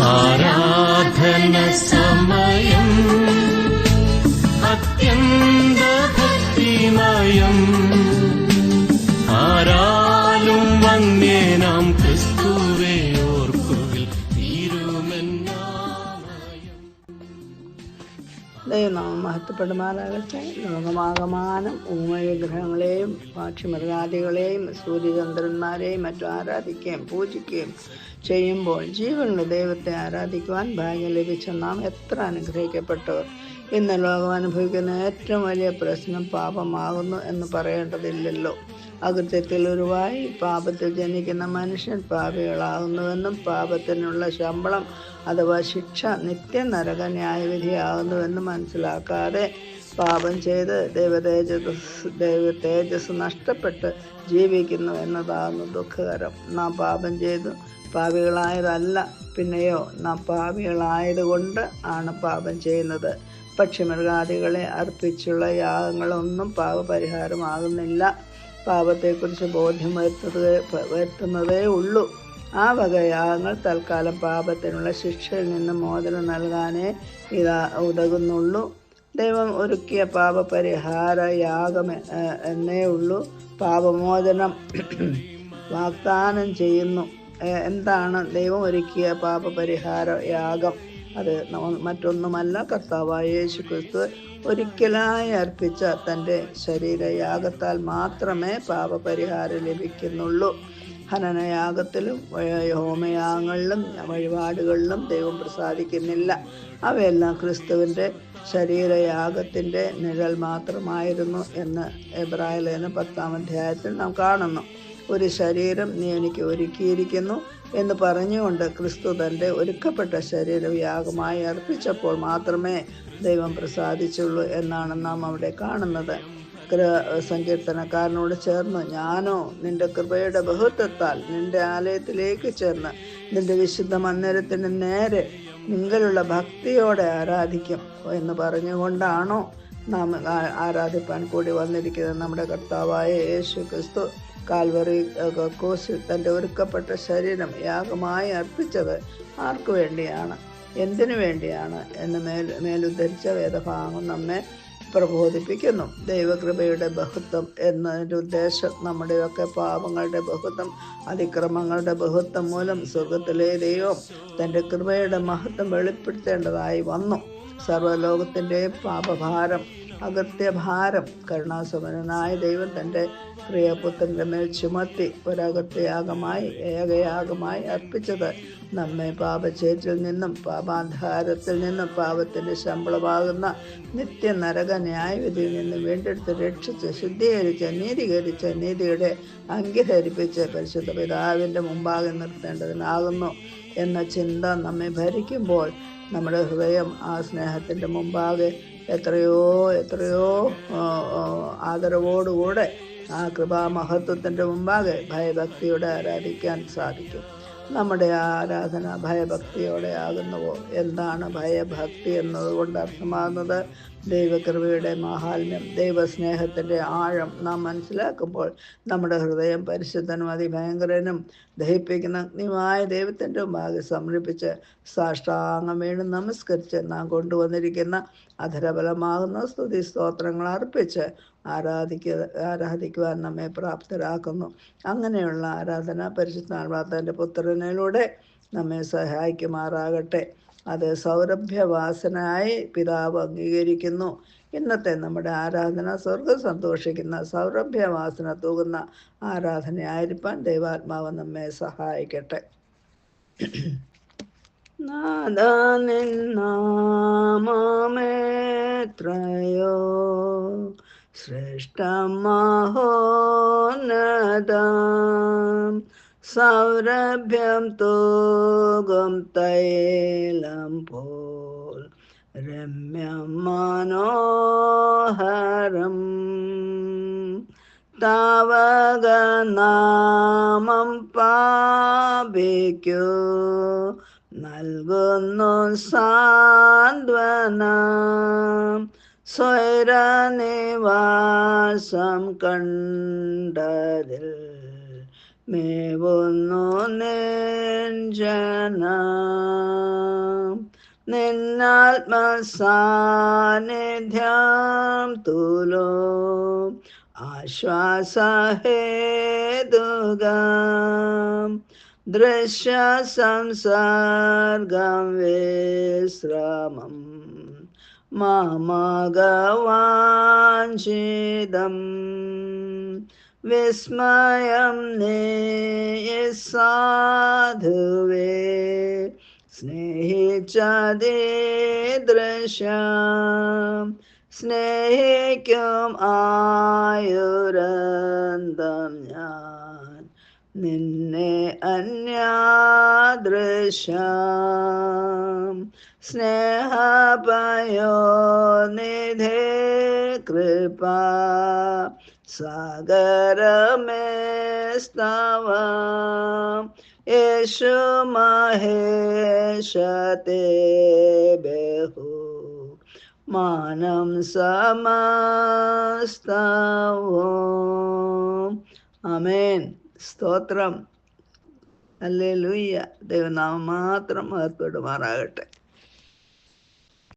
राधन सम ദൈവനാമം മഹത്വപ്പെടുമാറാകട്ടെ ലോകമാകമാനം ഊമവിഗ്രഹങ്ങളെയും പക്ഷിമൃഗാദികളെയും സൂര്യചന്ദ്രന്മാരെയും മറ്റും ആരാധിക്കുകയും പൂജിക്കുകയും ചെയ്യുമ്പോൾ ജീവനുള്ള ദൈവത്തെ ആരാധിക്കുവാൻ ഭാഗ്യം ലഭിച്ച നാം എത്ര അനുഗ്രഹിക്കപ്പെട്ടവർ. ഇന്ന് ലോകം അനുഭവിക്കുന്ന ഏറ്റവും വലിയ പ്രശ്നം പാപമാകുന്നു എന്ന് പറയേണ്ടതില്ലല്ലോ. അകൃത്യത്തിൽ ഉരുവായി പാപത്തിൽ ജനിക്കുന്ന മനുഷ്യൻ പാപികളാകുന്നുവെന്നും പാപത്തിനുള്ള ശമ്പളം അഥവാ ശിക്ഷ നിത്യ നരക ന്യായവിധിയാകുന്നുവെന്നും മനസ്സിലാക്കാതെ പാപം ചെയ്ത് ദൈവതേജസ് ദൈവ തേജസ് നഷ്ടപ്പെട്ട് ജീവിക്കുന്നു എന്നതാകുന്നു ദുഃഖകരം. നാം പാപം ചെയ്തു പാപികളായതല്ല പിന്നെയോ നാം പാപികളായതുകൊണ്ട് ആണ് പാപം ചെയ്യുന്നത്. പക്ഷിമൃഗാദികളെ അർപ്പിച്ചുള്ള യാഗങ്ങളൊന്നും പാപപരിഹാരമാകുന്നില്ല. പാപത്തെക്കുറിച്ച് ബോധ്യം വരുത്തത് വരുത്തുന്നതേ ഉള്ളൂ. ആ വക യാഗങ്ങൾ തൽക്കാലം പാപത്തിനുള്ള ശിക്ഷയിൽ നിന്ന് മോചനം നൽകാനേ ഇതാ ഉതകുന്നുള്ളൂ. ദൈവം ഒരുക്കിയ പാപപരിഹാര യാഗം എന്നേ ഉള്ളൂ. പാപമോചനം വാഗ്ദാനം ചെയ്യുന്നു. എന്താണ് ദൈവം ഒരുക്കിയ പാപപരിഹാര യാഗം? അത് മറ്റൊന്നുമല്ല കർത്താവായ യേശു ക്രിസ്തു ഒരിക്കലായി അർപ്പിച്ച തന്റെ ശരീരയാഗത്താൽ മാത്രമേ പാപപരിഹാരം ലഭിക്കുന്നുള്ളൂ. ഹനനയാഗത്തിലും ഹോമയാഗങ്ങളിലും വഴിപാടുകളിലും ദൈവം പ്രസാദിക്കുന്നില്ല. അവയെല്ലാം ക്രിസ്തുവിന്റെ ശരീരയാഗത്തിന്റെ നിഴൽ മാത്രമായിരുന്നു എന്ന് എബ്രാഹിലേന പത്താം അധ്യായത്തിൽ നാം കാണുന്നു. ഒരു ശരീരം നീ എനിക്ക് ഒരുക്കിയിരിക്കുന്നു എന്ന് പറഞ്ഞുകൊണ്ട് ക്രിസ്തു തന്റെ ഒരുക്കപ്പെട്ട ശരീരം യാഗമായി അർപ്പിച്ചപ്പോൾ മാത്രമേ ദൈവം പ്രസാദിച്ചുള്ളൂ എന്നാണ് നാം അവിടെ കാണുന്നത്. സങ്കീർത്തനക്കാരനോട് ചേർന്ന് ഞാനോ നിന്റെ കൃപയുടെ ബഹുത്വത്താൽ നിന്റെ ആലയത്തിലേക്ക് ചേർന്ന് നിന്റെ വിശുദ്ധ മന്ദിരത്തിന് നേരെ നിങ്ങളുള്ള ഭക്തിയോടെ ആരാധിക്കും എന്ന് പറഞ്ഞുകൊണ്ടാണോ നാം ആരാധിപ്പാൻ കൂടി വന്നിരിക്കുന്നത് നമ്മുടെ കർത്താവായ യേശു ക്രിസ്തു. കാൽവറി കോസിൽ തന്റെ ഒരുക്കപ്പെട്ട ശരീരം യാഗമായി അർപ്പിച്ചത് ആർക്കു വേണ്ടിയാണ്? എന്തിനു വേണ്ടിയാണ്? എന്ന് മേൽ മേലുദ്ധരിച്ച വേദഭാഗം നമ്മെ പ്രബോധിപ്പിക്കുന്നു. ദൈവകൃപയുടെ ബഹുത്വം എന്നതിന്റെ ഉദ്ദേശം നമ്മുടെയൊക്കെ പാപങ്ങളുടെ ബഹുത്വം അതിക്രമങ്ങളുടെ ബഹുത്വം മൂലം സ്വർഗത്തിലെ ദൈവം തന്റെ കൃപയുടെ മഹത്വം വെളിപ്പെടുത്തേണ്ടതായി വന്നു. സർവലോകത്തിന്റെ പാപഭാരം അകത്യഭാരം കരുണാസമനായ ദൈവം തന്റെ പ്രിയപുത്രന്റെ മേൽ ചുമത്തി ഒരകത്യയാഗമായി ഏകയാഗമായി അർപ്പിച്ചത് നമ്മെ പാപചേറ്റിൽ നിന്നും പാപാധാരത്തിൽ നിന്നും പാപത്തിന്റെ ശമ്പളമാകുന്ന നിത്യ നരക ന്യായവിധിയിൽ നിന്നും വീണ്ടെടുത്ത് രക്ഷിച്ച് ശുദ്ധീകരിച്ച് നീതീകരിച്ച് നീതിയുടെ അംഗീകരിപ്പിച്ച് പരിശുദ്ധ പിതാവിന്റെ മുമ്പാകെ നിർത്തേണ്ടതിനാകുന്നു എന്ന ചിന്ത നമ്മെ ഭരിക്കുമ്പോൾ നമ്മുടെ ഹൃദയം ആ സ്നേഹത്തിന്റെ മുമ്പാകെ എത്രയോ എത്രയോ ആദരവോടുകൂടെ ആ കൃപാമഹത്വത്തിന്റെ മുമ്പാകെ ഭയഭക്തിയോടെ ആരാധിക്കാൻ സാധിക്കും. നമ്മുടെ ആരാധന ഭയഭക്തിയോടെ ആകുന്നുവോ എന്താണ് ഭയഭക്തി എന്നതുകൊണ്ട് അർത്ഥമാകുന്നത്? ദൈവകൃപയുടെ മാഹാത്മ്യം ദൈവസ്നേഹത്തിന്റെ ആഴം നാം മനസ്സിലാക്കുമ്പോൾ നമ്മുടെ ഹൃദയം പരിശുദ്ധനും അതിഭയങ്കരനും ദഹിപ്പിക്കുന്ന അഗ്നിമായ ദൈവത്തിന്റെ മുമ്പാകെ സമർപ്പിച്ച് സാഷ്ടാംഗം വീണ്ടും നമസ്കരിച്ച് നാം കൊണ്ടുവന്നിരിക്കുന്ന അധരബലമാകുന്ന സ്തുതി സ്തോത്രങ്ങൾ അർപ്പിച്ച് ആരാധിക്ക ആരാധിക്കുവാൻ നമ്മെ പ്രാപ്തരാക്കുന്നു. അങ്ങനെയുള്ള ആരാധന പരിശുദ്ധാത്മാവിന്റെ പുത്രനിലൂടെ നമ്മെ സഹായിക്കുമാറാകട്ടെ. അത് സൗരഭ്യവാസനായി പിതാവ് അംഗീകരിക്കുന്നു. ഇന്നത്തെ നമ്മുടെ ആരാധന സ്വർഗം സന്തോഷിക്കുന്ന സൗരഭ്യവാസന തൂകുന്ന ആരാധനയായിരിക്കാൻ ദൈവാത്മാവ് നമ്മെ സഹായിക്കട്ടെ. നാദാ നിന്നാമേത്രയോ ശ്രേഷ്ഠമഹോന്നതം സൗരഭ്യം തോകം തൈലം പോൽ രമ്യം മനോഹരം താവകനാമം പാപിക്കോ നൽകുന്നു സാന്ത്വനം. സ്വൈരനിവാസം കണ്ടതിൽ മേവുന്നു നെഞ്ചന നിന്നാത്മസാന്നിധ്യം തുലോ ആശ്വാസഹേതുകം ദൃശ്യ സംസർഗം വിശ്രമം മാമഗവാഞ്ചിതം വിസ്മയം സാധുവേ സ്നേഹിച്ചതീദൃശം സ്നേഹിക്കും ആയുരന്തം ഞാൻ. നിന്നെ अन्यादृशा स्नेहपयो निधे कृपा। सागर में स्तव यशु महेशते बेहु। मानं समस्तवो अमेन् स्तोत्रम्। അല്ലേ ലൂയ്യ ദൈവനാമം മാത്രം മഹത്വപ്പെടുമാറാകട്ടെ.